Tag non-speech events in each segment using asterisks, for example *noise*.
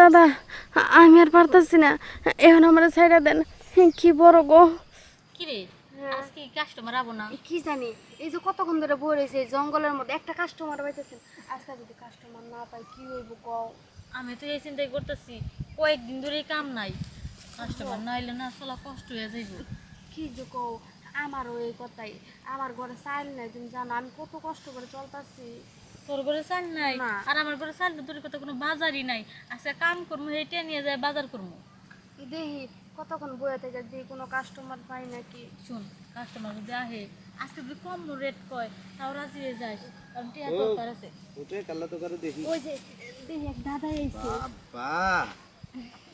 দাদা আমি আর পারতাছি না। এখন আমার সাইডা দেন। কি বড় গো। কিরে? আজকে কাস্টমার আবো না। কি জানি এই যে কতক্ষণ ধরে বই রয়েছে এই জঙ্গলের মধ্যে একটা কাস্টমার পাইতেছেন। আজকে যদি কাস্টমার না পাই কি হইব কও আমি তো এই চিন্তাই করতেছি কয়েকদিন ধরেই কাম নাই। কাস্টমার না এলে না চলা কষ্ট হয়ে যাইব। কি যে কও আমারও এই কথাই। আমার ঘরে চাইল নাই তুমি জানো আমি কত কষ্ট করে চলতাছি। তোর ঘরে চাল নাই। আর আমার ঘরে চাল তোর কথা কোনো বাজারই নাই। আজকে কাম করব হেঁটে নিয়ে যায় বাজার করব দেখি কতক্ষণ বইয়া থেকে দেখি কোনো কাস্টমার পাই নাকি? শুন কাস্টমার যদি আহে আজকে যদি কম রেট কয় তাও রাজি হয়ে যায় কারণ টিয়া দরকার আছে। ওটা কাল্লা তো করে দেখি ওই যে দেখি এক দাদা এসে বাবা।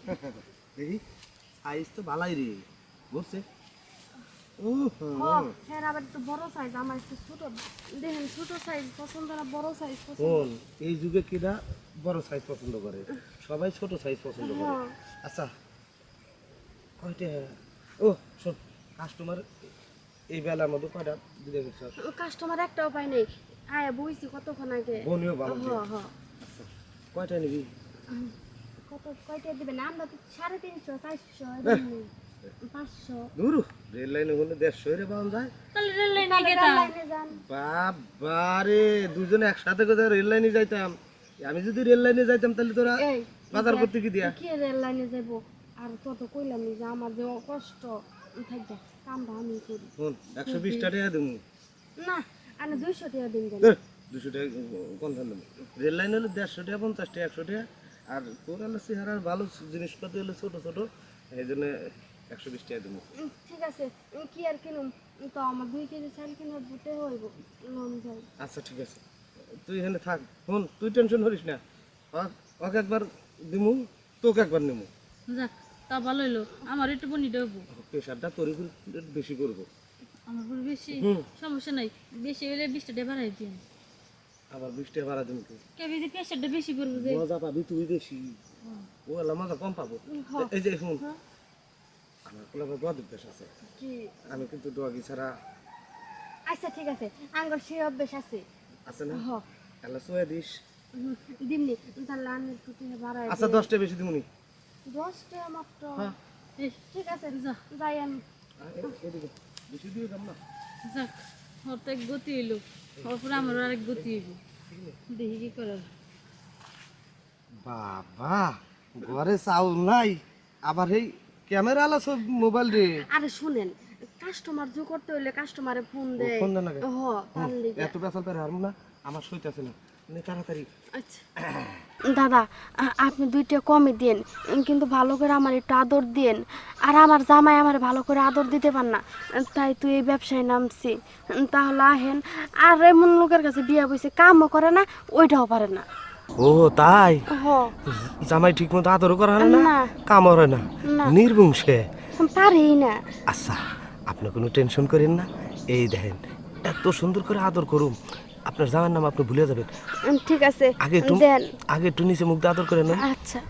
*laughs* দেখি সাইজ তো ভালাই রে। বুঝছে এই যুগে কিনা বড় সাইজ পছন্দ করে। সবাই ছোট সাইজ পছন্দ করে। হ্যাঁ। আচ্ছা কয়টা? ও শোন কাস্টমার এই বেলার মধ্যে কয়টা দিতে কাস্টমার একটাও পাই নাই। আয়া বইছি কতক্ষণ আগে? বনিও ভালো হ্যাঁ হ্যাঁ। আচ্ছা কয়টা নিবি? কত কয়টা দিবেন আমরা তো সাড়ে তিনশো চারশো পাঁচশো। দূর রেল লাইনে হলে দেড়শো রে পাওয়া যায়। তাহলে রেল লাইনে গেতাম লাইনে যান। বাবা রে দুজনে একসাথে কোথাও রেল লাইনে যাইতাম? আমি যদি রেল লাইনে যাইতাম তাহলে তোরা বাজার করতে কি দিয়া? কি রেল লাইনে যাব আর তত কইলাম নি যে আমার যে কষ্ট থাকবে কামটা আমি করি। শোন একশো বিশ টাকা দেবো না আমি দুইশো টাকা দিন দুশো টাকা দেবো রেল লাইন হলে দেড়শো টাকা পঞ্চাশ টাকা একশো টাকা। আর তোর হলো চেহারার ভালো জিনিসপাতি হলে ছোটো ছোটো। এই জন্য একশো বিশ টাকা দেবো। উম, ঠিক আছে কি আর কিনুম? তো আমার দুই কেজি চাল কিনার বুটে হইব আচ্ছা ঠিক আছে। তুই এখানে থাক। শোন তুই টেনশন করিস না। ওকে- একবার দিমু তোকে একবার নেব যাক তা ভালো হইল। আমার একটু বনি দেবো। প্রেশারটা তোর বেশি করব। আমার উপর বেশি? সমস্যা নাই। বেশি হলে বিশটা ডে বাড়াই দিন আবার বিশ টাকা ভাড়া দিন কে? বেশি প্রেশারটা বেশি করব যে? মজা পাবি তুই বেশি। ও মজা কম পাবো। এই যে শুন। আমার অভ্যাস আছে। কি? আমি কিন্তু ডগি ছাড়া। আচ্ছা ঠিক আছে। আঙ্গর সেই অভ্যেস আছে। আছে না? হ। এলা সোয়া দিস। দিমনি। তাহলে আমি একটু টাকা বাড়াই আচ্ছা দশটা বেশি দিমুনি। মাত্র। হ্যাঁ। ঠিক আছে যাই আমি। এদিকে। বেশি দিয়ে দাম না। যাক ওর তো এক গতি হইল। ওর পরে আমার আরেক গতি হইব। দেখি কি করে বাবা ঘরে চাউল নাই। আবার এই ক্যামেরা আলা সব মোবাইল রে। আরে শুনেন কাস্টমার জো করতে হইলে কাস্টমারে ফোন দেয়। ফোন দেন আগে। হ তার লিগে। এত বেসাল পেরে হারম না আমার সইতে আছে না। নে তাড়াতাড়ি। আচ্ছা। দাদা আপনি দুইটা কমই দিন কিন্তু ভালো করে আমার একটু আদর দিন। আর আমার জামাই আমার ভালো করে আদর দিতে পার না তাই তুই এই ব্যবসায় নামছি। তাহলে আহেন আর এমন লোকের কাছে বিয়া বসে কামও করে না ওইটাও পারে না। ও তাই? জামাই ঠিক মতো আদর করা হয় না? না। হয় না? না। নির্বংশে? পারেই না। আচ্ছা আপনি কোনো টেনশন করেন না। এই দেখেন এত সুন্দর করে আদর করুম আপনার জামার নাম আপনি ভুলে যাবেন। ঠিক আছে। আগে একটু আগে একটু নিচে মুখ আদর করে নেন। আচ্ছা।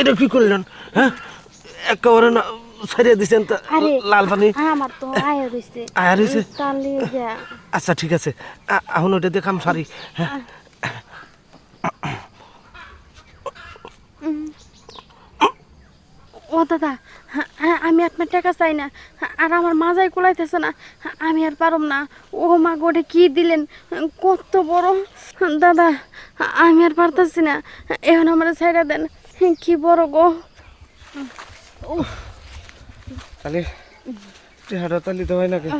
এটা কি করলেন? হ্যাঁ? একেবারে না ছাড়িয়ে আরে লাল পানি? আমার তো আয় রইছে। আয়া রয়েছে আচ্ছা ঠিক আছে। এখন ওটা দেখাম সারি। হ্যাঁ। ও দাদা হ্যাঁ, হ্যাঁ, আমি আপনার টাকা চাই না। আর আমার মাজাই কুলাইতেছে না আমি আর পারম না। ও মা গোটে কি দিলেন? কত বড়। দাদা আমি আর পারতেছি না। এখন আমার ছাইড়া দেন। কি বড় গো। তাহলে টেহাটা তাহলে দেওয়াই নাকি?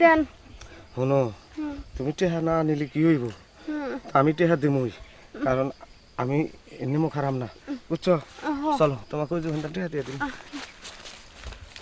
দেন। শোনো তুমি টেহা না আনিলে কি হইব? আমি টেহা দিমই কারণ আমি এমনি খারাপ না বুঝছ? চলো তোমাকে ওই টেহা দিয়ে দিন